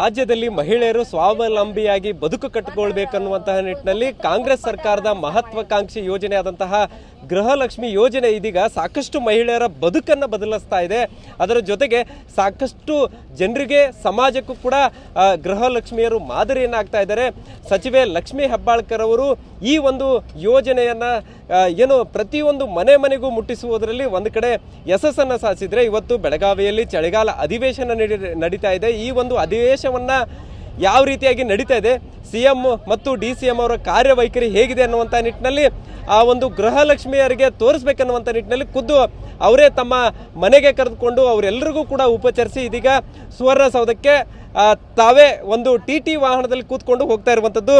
ರಾಜ್ಯದಲ್ಲಿ ಮಹಿಳೆಯರು ಸ್ವಾವಲಂಬಿಯಾಗಿ ಬದುಕು ಕಟ್ಟಿಕೊಳ್ಬೇಕನ್ನುವಂತಹ ನಿಟ್ಟಿನಲ್ಲಿ ಕಾಂಗ್ರೆಸ್ ಸರ್ಕಾರದ ಮಹತ್ವಾಕಾಂಕ್ಷಿ ಯೋಜನೆ ಆದಂತಹ ಗೃಹಲಕ್ಷ್ಮಿ ಯೋಜನೆ ಇದೀಗ ಸಾಕಷ್ಟು ಮಹಿಳೆಯರ ಬದುಕನ್ನು ಬದಲಿಸ್ತಾ ಇದೆ. ಅದರ ಜೊತೆಗೆ ಸಾಕಷ್ಟು ಜನರಿಗೆ ಸಮಾಜಕ್ಕೂ ಕೂಡ ಗೃಹಲಕ್ಷ್ಮಿಯರು ಮಾದರಿಯನ್ನು ಆಗ್ತಾ ಇದ್ದಾರೆ. ಸಚಿವೆ ಲಕ್ಷ್ಮೀ ಹೆಬ್ಬಾಳ್ಕರ್ ಅವರು ಈ ಒಂದು ಯೋಜನೆಯನ್ನು ಏನು ಪ್ರತಿಯೊಂದು ಮನೆ ಮನೆಗೂ ಮುಟ್ಟಿಸುವುದರಲ್ಲಿ ಒಂದು ಕಡೆ ಯಶಸ್ಸನ್ನು ಸಾಧಿಸಿದರೆ ಇವತ್ತು ಬೆಳಗಾವಿಯಲ್ಲಿ ಚಳಿಗಾಲ ಅಧಿವೇಶನ ನಡಿ, ನಡೀತಾ ಇದೆ. ಈ ಒಂದು ಅಧಿವೇಶವನ್ನ ಯಾವ ರೀತಿಯಾಗಿ ನಡೀತಾ ಇದೆ ಸಿ ಎಂ ಮತ್ತು ಡಿ ಸಿ ಎಂ ಅವರ ಕಾರ್ಯವೈಖರಿ ಹೇಗಿದೆ ಅನ್ನುವಂಥ ನಿಟ್ಟಿನಲ್ಲಿ ಆ ಒಂದು ಗೃಹಲಕ್ಷ್ಮಿಯರಿಗೆ ತೋರಿಸ್ಬೇಕನ್ನುವಂಥ ನಿಟ್ಟಿನಲ್ಲಿ ಖುದ್ದು ಅವರೇ ತಮ್ಮ ಮನೆಗೆ ಕರೆದುಕೊಂಡು ಅವರೆಲ್ಲರಿಗೂ ಕೂಡ ಉಪಚರಿಸಿ ಇದೀಗ ಸುವರ್ಣಸೌಧಕ್ಕೆ ತಾವೇ ಒಂದು ಟಿ ಟಿ ವಾಹನದಲ್ಲಿ ಕೂತ್ಕೊಂಡು ಹೋಗ್ತಾ ಇರುವಂಥದ್ದು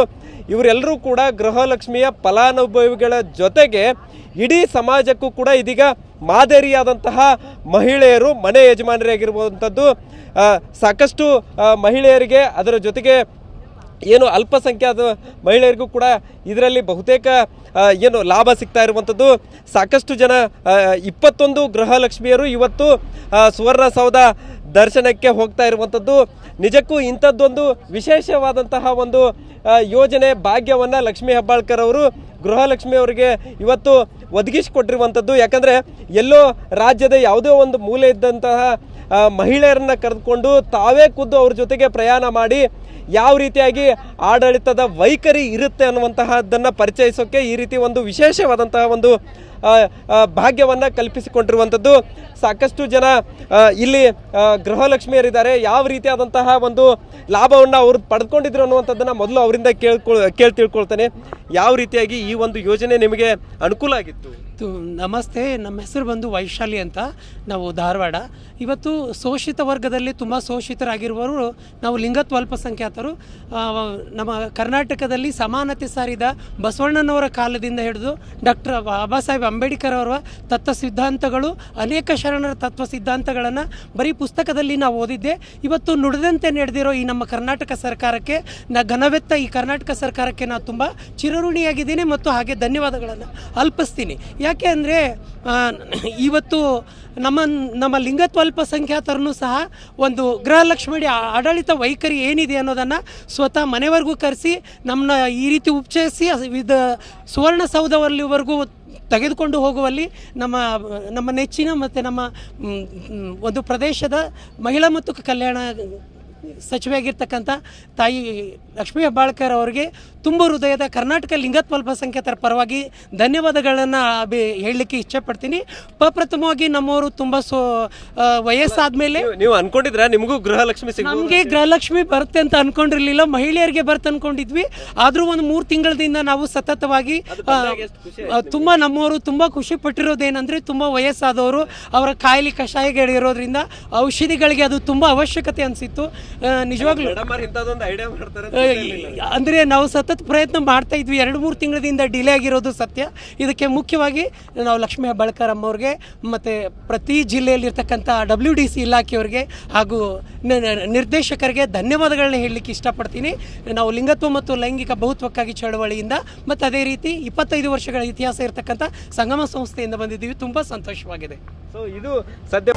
ಇವರೆಲ್ಲರೂ ಕೂಡ ಗೃಹಲಕ್ಷ್ಮಿಯ ಫಲಾನುಭವಿಗಳ ಜೊತೆಗೆ ಇಡೀ ಸಮಾಜಕ್ಕೂ ಕೂಡ ಇದೀಗ ಮಾದರಿಯಾದಂತಹ ಮಹಿಳೆಯರು, ಮನೆ ಯಜಮಾನರಾಗಿರುವಂಥದ್ದು ಸಾಕಷ್ಟು ಮಹಿಳೆಯರಿಗೆ ಅದರ ಜೊತೆಗೆ ಏನು ಅಲ್ಪಸಂಖ್ಯಾತ ಮಹಿಳೆಯರಿಗೂ ಕೂಡ ಇದರಲ್ಲಿ ಬಹುತೇಕ ಏನು ಲಾಭ ಸಿಗ್ತಾ ಇರುವಂಥದ್ದು. ಸಾಕಷ್ಟು ಜನ ಇಪ್ಪತ್ತೊಂದು ಗೃಹಲಕ್ಷ್ಮಿಯರು ಇವತ್ತು ಸುವರ್ಣಸೌಧ ದರ್ಶನಕ್ಕೆ ಹೋಗ್ತಾ ಇರುವಂಥದ್ದು. ನಿಜಕ್ಕೂ ಇಂಥದ್ದೊಂದು ವಿಶೇಷವಾದಂತಹ ಒಂದು ಯೋಜನೆ ಭಾಗ್ಯವನ್ನು ಲಕ್ಷ್ಮೀ ಹೆಬ್ಬಾಳ್ಕರ್ ಅವರು ಗೃಹಲಕ್ಷ್ಮಿ ಅವರಿಗೆ ಇವತ್ತು ಒದಗಿಸಿಕೊಟ್ಟಿರುವಂಥದ್ದು. ಯಾಕಂದರೆ ಎಲ್ಲೋ ರಾಜ್ಯದ ಯಾವುದೋ ಒಂದು ಮೂಲೆ ಇದ್ದಂತಹ ಮಹಿಳೆಯರನ್ನ ಕರೆದುಕೊಂಡು ತಾವೇ ಖುದ್ದು ಅವ್ರ ಜೊತೆಗೆ ಪ್ರಯಾಣ ಮಾಡಿ ಯಾವ ರೀತಿಯಾಗಿ ಆಡಳಿತದ ವೈಖರಿ ಇರುತ್ತೆ ಅನ್ನುವಂತಹದ್ದನ್ನು ಪರಿಚಯಿಸೋಕ್ಕೆ ಈ ರೀತಿ ಒಂದು ವಿಶೇಷವಾದಂತಹ ಒಂದು ಭಾಗ್ಯವನ್ನ ಕಲ್ಪಿಸಿಕೊಂಡಿರುವಂಥದ್ದು. ಸಾಕಷ್ಟು ಜನ ಇಲ್ಲಿ ಗೃಹಲಕ್ಷ್ಮಿಯರಿದ್ದಾರೆ. ಯಾವ ರೀತಿಯಾದಂತಹ ಒಂದು ಲಾಭವನ್ನು ಅವರು ಪಡೆದುಕೊಂಡಿದ್ರು ಅನ್ನುವಂಥದ್ದನ್ನು ಮೊದಲು ಅವರಿಂದ ಕೇಳ್ಕೊಳ್ ಕೇಳಿ ತಿಳ್ಕೊಳ್ತೇನೆ. ಯಾವ ರೀತಿಯಾಗಿ ಈ ಒಂದು ಯೋಜನೆ ನಿಮಗೆ ಅನುಕೂಲ ಆಗಿತ್ತು? ನಮಸ್ತೆ, ನಮ್ಮ ಹೆಸರು ಬಂದು ವೈಶಾಲಿ ಅಂತ. ನಾವು ಧಾರವಾಡ. ಇವತ್ತು ಶೋಷಿತ ವರ್ಗದಲ್ಲಿ ತುಂಬ ಶೋಷಿತರಾಗಿರುವವರು ನಾವು ಲಿಂಗತ್ವ ಅಲ್ಪಸಂಖ್ಯಾತರು. ನಮ್ಮ ಕರ್ನಾಟಕದಲ್ಲಿ ಸಮಾನತೆ ಸಾರಿದ ಬಸವಣ್ಣನವರ ಕಾಲದಿಂದ ಹಿಡಿದು ಡಾಕ್ಟರ್ ಬಾಬಾ ಸಾಹೇಬ್ ಅಂಬೇಡ್ಕರ್ ಅವರ ತತ್ವ ಸಿದ್ಧಾಂತಗಳು, ಅನೇಕ ಶರಣರ ತತ್ವ ಸಿದ್ಧಾಂತಗಳನ್ನು ಬರೀ ಪುಸ್ತಕದಲ್ಲಿ ನಾವು ಓದಿದ್ದೆ. ಇವತ್ತು ನುಡಿದಂತೆ ನಡೆದಿರೋ ಈ ನಮ್ಮ ಕರ್ನಾಟಕ ಸರ್ಕಾರಕ್ಕೆ ನಾ ಘನವೆತ್ತ ಈ ಕರ್ನಾಟಕ ಸರ್ಕಾರಕ್ಕೆ ನಾವು ತುಂಬ ಚಿರಋಣಿಯಾಗಿದ್ದೀನಿ ಮತ್ತು ಹಾಗೆ ಧನ್ಯವಾದಗಳನ್ನು ಅಲ್ಪಿಸ್ತೀನಿ. ಯಾಕೆ ಅಂದರೆ ಇವತ್ತು ನಮ್ಮ ನಮ್ಮ ಲಿಂಗತ್ವ ಅಲ್ಪಸಂಖ್ಯಾತರನ್ನು ಸಹ ಒಂದು ಗೃಹಲಕ್ಷ್ಮಿ ಆಡಳಿತ ವೈಖರಿ ಏನಿದೆ ಅನ್ನೋದನ್ನು ಸ್ವತಃ ಮನೆವರೆಗೂ ಕರೆಸಿ ನಮ್ಮನ್ನ ಈ ರೀತಿ ಉಪಚರಿಸಿ ವಿಧ, ಸುವರ್ಣಸೌಧವಲ್ಲಿವರೆಗೂ ತೆಗೆದುಕೊಂಡು ಹೋಗುವಲ್ಲಿ ನಮ್ಮ ನಮ್ಮ ನೆಚ್ಚಿನ ಮತ್ತು ನಮ್ಮ ಒಂದು ಪ್ರದೇಶದ ಮಹಿಳಾ ಮತ್ತು ಕಲ್ಯಾಣ ಸಚಿವೆಯಾಗಿರ್ತಕ್ಕಂಥ ತಾಯಿ ಲಕ್ಷ್ಮೀ ಹೆಬ್ಬಾಳ್ಕರ್ ಅವರಿಗೆ ತುಂಬ ಹೃದಯದ ಕರ್ನಾಟಕ ಲಿಂಗತ್ವ ಅಲ್ಪಸಂಖ್ಯಾತರ ಪರವಾಗಿ ಧನ್ಯವಾದಗಳನ್ನು ಅಭಿ ಹೇಳಲಿಕ್ಕೆ ಇಚ್ಛೆಪಡ್ತೀನಿ. ಪ್ರಪ್ರಥಮವಾಗಿ ನಮ್ಮವರು ತುಂಬ ಸೊ ವಯಸ್ಸಾದ ಮೇಲೆ ನೀವು- ಅನ್ಕೊಂಡಿದ್ರೆ ನಿಮಗೂ ಗೃಹಲಕ್ಷ್ಮಿ ನಮಗೆ ಗೃಹಲಕ್ಷ್ಮಿ ಬರುತ್ತೆ ಅಂತ ಅನ್ಕೊಂಡಿರ್ಲಿಲ್ಲ. ಮಹಿಳೆಯರಿಗೆ ಬರುತ್ತೆ ಅನ್ಕೊಂಡಿದ್ವಿ. ಆದರೂ ಒಂದು ಮೂರು ತಿಂಗಳದಿಂದ ನಾವು ಸತತವಾಗಿ ತುಂಬಾ ನಮ್ಮವರು ತುಂಬ ಖುಷಿ ಪಟ್ಟಿರೋದೇನೆಂದರೆ ತುಂಬ ವಯಸ್ಸಾದವರು ಅವರ ಕಾಯಿಲೆ ಕಷಾಯಗಳಿರೋದ್ರಿಂದ ಔಷಧಿಗಳಿಗೆ ಅದು ತುಂಬ ಅವಶ್ಯಕತೆ ಅನಿಸಿತ್ತು. ನಿಜವಾಗ್ಲೂ. ಅಂದ್ರೆ ನಾವು ಸತತ ಪ್ರಯತ್ನ ಮಾಡ್ತಾ ಇದ್ವಿ. ಎರಡು ಮೂರು ತಿಂಗಳಿಂದ ಡಿಲೇ ಆಗಿರೋದು ಸತ್ಯ. ಇದಕ್ಕೆ ಮುಖ್ಯವಾಗಿ ನಾವು ಲಕ್ಷ್ಮೀ ಹೆಬ್ಬಾಳ್ಕರ್ ಅಮ್ಮವ್ರಿಗೆ ಮತ್ತು ಪ್ರತಿ ಜಿಲ್ಲೆಯಲ್ಲಿರ್ತಕ್ಕಂಥ ಡಬ್ಲ್ಯೂ ಡಿ ಸಿ ಇಲಾಖೆಯವರಿಗೆ ಹಾಗೂ ನಿರ್ದೇಶಕರಿಗೆ ಧನ್ಯವಾದಗಳನ್ನ ಹೇಳಲಿಕ್ಕೆ ಇಷ್ಟಪಡ್ತೀನಿ. ನಾವು ಲಿಂಗತ್ವ ಮತ್ತು ಲೈಂಗಿಕ ಬಹುತ್ವಕ್ಕಾಗಿ ಚಳವಳಿಯಿಂದ ಮತ್ತು ಅದೇ ರೀತಿ ಇಪ್ಪತ್ತೈದು ವರ್ಷಗಳ ಇತಿಹಾಸ ಇರತಕ್ಕಂಥ ಸಂಗಮ ಸಂಸ್ಥೆಯಿಂದ ಬಂದಿದ್ದೀವಿ. ತುಂಬ ಸಂತೋಷವಾಗಿದೆ. ಸೊ ಇದು ಸದ್ಯ